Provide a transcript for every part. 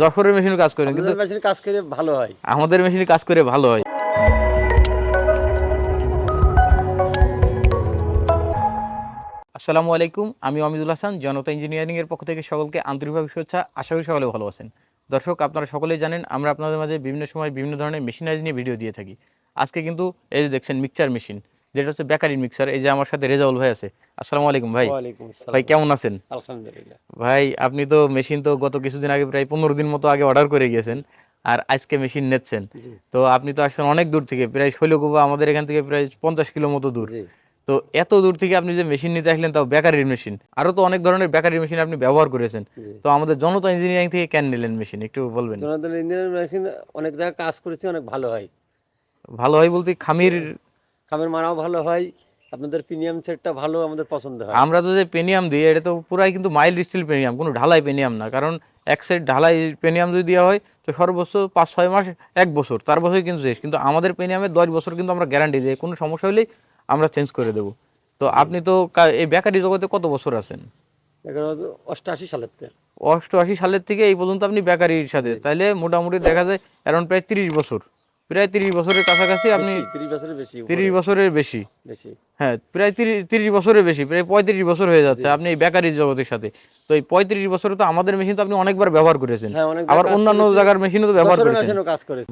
যশোরের মেশিন কাজ করেন কিন্তু মেশিন কাজ করে ভালো হয়। আমাদের মেশিন কাজ করে ভালো হয়। আসসালামু আলাইকুম আমি অমিদুল হাসান জনতা ইঞ্জিনিয়ারিং এর পক্ষ থেকে সকলকে আন্তরিকভাবে শুভেচ্ছা। আশা করি সকলে ভালো আছেন। দর্শক আপনারা সকলেই জানেন আমরা আপনাদের মাঝে বিভিন্ন সময় বিভিন্ন ধরনের মেশিনারিজ নিয়ে ভিডিও দিয়ে থাকি। আজকে কিন্তু এই যে দেখছেন মিক্সচার মেশিন। যেটা হচ্ছে বেকারি মিক্সার এই যে আমার সাথে রেজাউল ভাই আছে। আসসালামু আলাইকুম ভাই। ভাই কেমন আছেন? আলহামদুলিল্লাহ। ভাই আপনি তো মেশিন তো গত কিছুদিন আগে প্রায় পনেরো দিন মতো আগে অর্ডার করে গিয়েছেন আর আজকে মেশিন নিচ্ছেন। তো আপনি তো আসছেন অনেক দূর থেকে প্রায় শৈলকুপা আমাদের এখান থেকে প্রায় পঞ্চাশ কিলো মতো দূর। তো এত দূর থেকে আপনি যে মেশিন নিতে আসলেন তাও বেকারির মেশিন আরও তো অনেক ধরনের বেকারি মেশিন আপনি ব্যবহার করেছেন। তো আমাদের জনতা ইঞ্জিনিয়ারিং থেকে কেন নিলেন মেশিন একটু বলবেন। জনার্দন ইঞ্জিনিয়ার মেশিন অনেক জায়গায় কাজ করেছি অনেক ভালো হয়। ভালো হয় বলতে খামির খামের মারাও ভালো হয় আপনাদের প্রিমিয়াম সেটটা ভালো আমাদের পছন্দ হয়। আমরা তো যে পেনিয়াম দিই এটা তো পুরাই কিন্তু মাইল্ড স্টিল পেনিয়াম কোনো ঢালাই পেনিয়াম না। কারণ এক সেট ঢালাই পেনিয়াম যদি দেওয়া হয় তো সর্বোচ্চ পাঁচ ছয় মাস এক বছর তার বছর কিন্তু শেষ। কিন্তু আমাদের পেনিয়ামে দশ বছর কিন্তু আমরা গ্যারান্টি দিই কোনো সমস্যা হলেই আমরা চেঞ্জ করে দেবো। তো আপনি তো এই বেকারি জগতে কত বছর আছেন? অষ্টআশি সালের থেকে। অষ্টআশি সালের থেকে এই পর্যন্ত আপনি বেকারির সাথে। তাহলে মোটামুটি দেখা যায় অ্যারাউন্ড প্রায় তিরিশ বছর। প্রায় তিরিশ বছরের কাছাকাছি আপনি তিরিশ বছরের বেশি তিরিশ বছরের বেশি। বেশি। হ্যাঁ প্রায় তিরিশ তিরিশ বছরের বেশি প্রায় পঁয়ত্রিশ বছর হয়ে যাচ্ছে আপনি এই বেকারি জগতের সাথে। তো এই পঁয়ত্রিশ বছরে তো আমাদের মেশিন তো আপনি অনেকবার ব্যবহার করেছেন। হ্যাঁ আবার অন্যান্য জায়গার মেশিনও তো ব্যবহার করেছেন।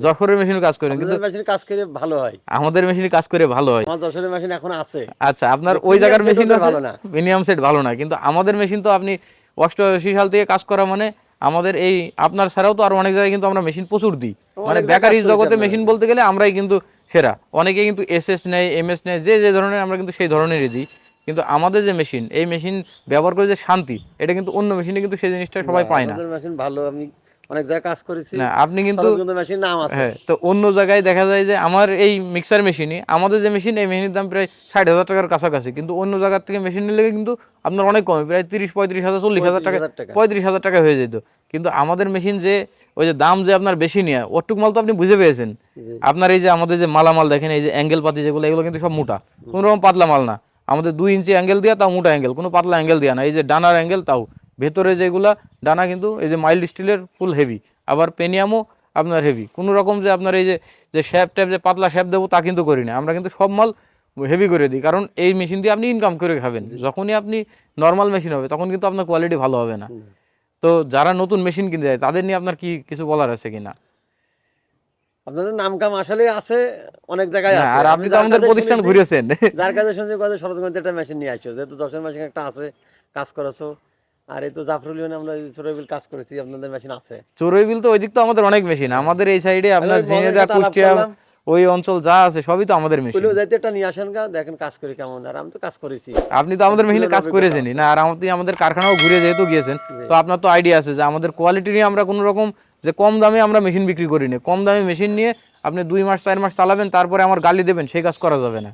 যশোরের মেশিন কাজ করেন কিন্তু মেশিন কাজ করে ভালো হয়। আমাদের মেশিন কাজ করে ভালো হয়। আমার যশোরের মেশিন এখন আছে। আচ্ছা আপনার ওই জায়গার মেশিন ভালো না। মিনিমাম সেট ভালো না কিন্তু আমাদের মেশিন তো আপনি অষ্টআশি সাল থেকে কাজ করা মানে আমাদের এই আপনার ছাড়াও তো আরও অনেক জায়গায় কিন্তু আমরা মেশিন প্রচুর দিই। মানে বেকারি জগতে মেশিন বলতে গেলে আমরাই কিন্তু সেরা। অনেকে কিন্তু এস এস নেয় এমএস নেয় যে যে ধরনের আমরা কিন্তু সেই ধরনেরই দিই। কিন্তু আমাদের যে মেশিন এই মেশিন ব্যবহার করে যে শান্তি এটা কিন্তু অন্য মেশিনে কিন্তু সেই জিনিসটা সবাই পায় না। মেশিন ভালো আমি অনেক জায়গায় কাজ করেছি। না আপনি কিন্তু মেশিন নাম আছে। হ্যাঁ তো অন্য জায়গায় দেখা যায় যে আমার এই মিক্সার মেশিনই আমাদের যে মেশিন এই মেশিনের দাম প্রায় ষাট হাজার টাকার কাছাকাছি। কিন্তু অন্য জায়গার থেকে মেশিন নিলে কিন্তু আপনার অনেক কমে প্রায় তিরিশ পঁয়ত্রিশ হাজার চল্লিশ হাজার টাকা পঁয়ত্রিশ হাজার টাকা। হয়ে যেত। কিন্তু আমাদের মেশিন যে ওই যে দাম যে আপনার বেশি নিয়ে ওটুক মাল তো আপনি বুঝে পেয়েছেন। আপনার এই যে আমাদের যে মালামাল দেখেন এই যে অ্যাঙ্গেল পাতি যেগুলো এগুলো কিন্তু সব মোটা। কোনো রকম পাতলা মাল না। আমাদের দুই ইঞ্চি অ্যাঙ্গেল দেওয়া তাও মোটা অ্যাঙ্গেল কোনো পাতলা অ্যাঙ্গেল দেওয়া না। এই যে ডানার অ্যাঙ্গেল তাও। ভেতরে যেগুলা ডানা কিন্তু এই যে মাইল্ড স্টিলের ফুল হেভি আবার পেনিয়ামও আপনার হেভি কোনো রকম যে আপনার এই যে যে শ্যাপ ট্যাপ যে পাতলা শ্যাপ দেবো তা কিন্তু করি না। আমরা কিন্তু সব মাল হেভি করে দিই কারণ এই মেশিন দিয়ে আপনি ইনকাম করে খাবেন। যখনই আপনি নর্মাল মেশিন হবে তখন কিন্তু আপনার কোয়ালিটি ভালো হবে না। তো যারা নতুন মেশিন কিনতে যায় তাদের নিয়ে আপনার কি কিছু বলার আছে কিনা? আপনাদের নাম কাম আসলে আছে অনেক জায়গায় আছে। আর আপনি তো আমাদের প্রতিষ্ঠান ঘুরেছেন। যার কাছে শুনছি কথা শরৎগঞ্জে একটা মেশিন নিয়ে আসছো। যেহেতু দশের মেশিন একটা আছে কাজ করেছ। আর এই তো জাফরুলিয়নে আমরা কাজ করেছি আপনাদের মেশিন আছে। তো ওইদিক তো আমাদের অনেক মেশিন আমাদের এই সাইডে আপনার ঝিনেদা কুষ্টিয়া ওই অঞ্চল যা আছে সবই তো আমাদের মেশিন কইলেও যাইতে একটা নিয়ে আসেন গা দেখেন কাজ করি কেমন। আর আমি তো কাজ করেছি। আপনি তো আমাদের মেশিনে কাজ করেছেনই না আর আপনি আমাদের কারখানাও ঘুরে যেহেতু গিয়েছেন তো আপনার তো আইডিয়া আছে যে আমাদের কোয়ালিটি নিয়ে আমরা কোনো রকম যে কম দামে আমরা মেশিন বিক্রি করি না। কম দামে মেশিন নিয়ে আপনি দুই মাস চার মাস চালাবেন তারপরে আমার গালি দেবেন সেই কাজ করা যাবে না।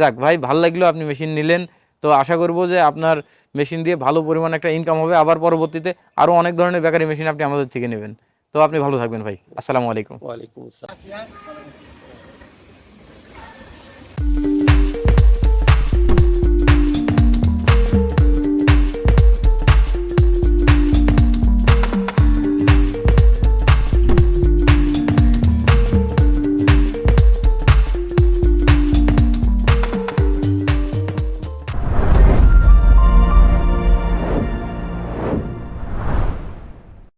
যাক ভাই ভালো লাগল আপনি মেশিন নিলেন। তো আশা করব যে আপনার মেশিন দিয়ে ভালো পরিমাণ একটা ইনকাম হবে। আবার পরবর্তীতে আরও অনেক ধরনের বেকারি মেশিন আপনি আমাদের থেকে নেবেন। তো আপনি ভালো থাকবেন ভাই। আসসালামু আলাইকুম। ওয়ালাইকুম আসসালাম।